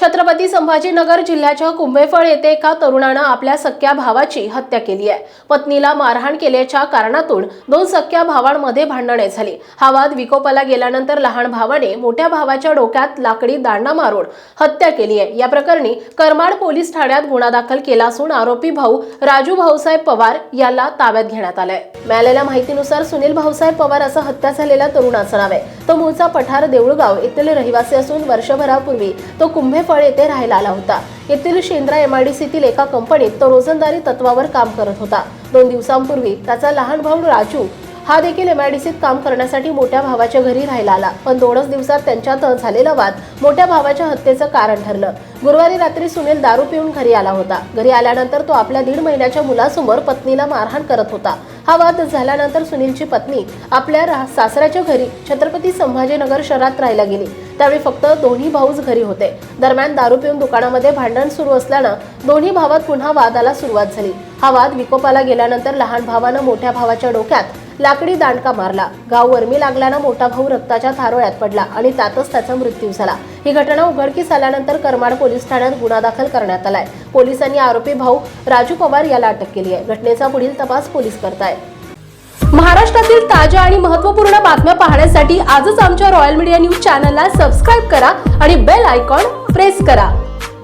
छत्रपती संभाजीनगर जिल्ह्याच्या कुंभेफळ येथे एका तरुणानं आपल्या सख्या भावाची हत्या केली आहे. पत्नीला मारहाण केल्याच्या कारणातून दोन सख्या भावांमध्ये भांडणे झाली. हा वाद विकोपाला गेल्यानंतर लहान भावाने मोठ्या भावाच्या डोक्यात लाकडी दांडा मारून हत्या केली आहे. या प्रकरणी करमाड पोलीस ठाण्यात गुन्हा दाखल केला असून आरोपी भाऊ राजू भाऊसाहेब पवार याला ताब्यात घेण्यात आलाय. मिळालेल्या माहितीनुसार सुनील भाऊसाहेब पवार असं हत्या झालेल्या तरुणाचं नाव आहे. तो मूळचा पठार देऊळगाव येथील रहिवासी असून वर्षभरापूर्वी तो कुंभेफळ येथे राहायला आला होता. येथील शेंद्रा एमआयडीसीतील एका कंपनीत तो रोजंदारी तत्वावर काम करत होता. दोन दिवसांपूर्वी त्याचा लहान भाऊ राजू हा देखील एमआयडीसीत काम करण्यासाठी मोठ्या भावाच्या घरी राहायला आला. पण दोनच दिवसात त्यांच्यात झालेला वाद मोठ्या भावाच्या हत्येचं कारण ठरलं. गुरुवारी रात्री सुनील दारू पिऊन घरी आला होता. घरी आल्यानंतर तो आपल्या दीड महिन्याच्या मुलासमोर पत्नीला मारहाण करत होता. हा वाद झाल्यानंतर सुनीलची पत्नी आपल्या रा- सासऱ्याच्या घरी छत्रपती संभाजीनगर शहरात राहायला गेली. त्यावेळी फक्त दोन्ही भाऊच घरी होते. दरम्यान दारू पिऊन दुकानामध्ये भांडण सुरू असल्यानं दोन्ही भावात पुन्हा वादाला सुरुवात झाली. हा वाद विकोपाला गेल्यानंतर लहान भावानं मोठ्या भावाच्या डोक्यात लाकडी दांडका मारला. गाव वर्मी लागल्यानं मोठा भाऊ रक्ताच्या थारोळ्यात पडला आणि त्यातच त्याचा मृत्यू झाला. ही घटना उघडकीस आल्यानंतर करमाड पोलीस ठाण्यात गुन्हा दाखल करण्यात आलाय. पोलिसांनी आरोपी भाऊ राजू पवार याला अटक केली आहे. घटनेचा पुढील तपास पोलीस करतायत. महाराष्ट्रातील ताज्या आणि महत्त्वपूर्ण बातम्या पाहण्यासाठी आजच आमच्या रॉयल मीडिया न्यूज चॅनलला सबस्क्राईब करा आणि बेल आयकॉन प्रेस करा.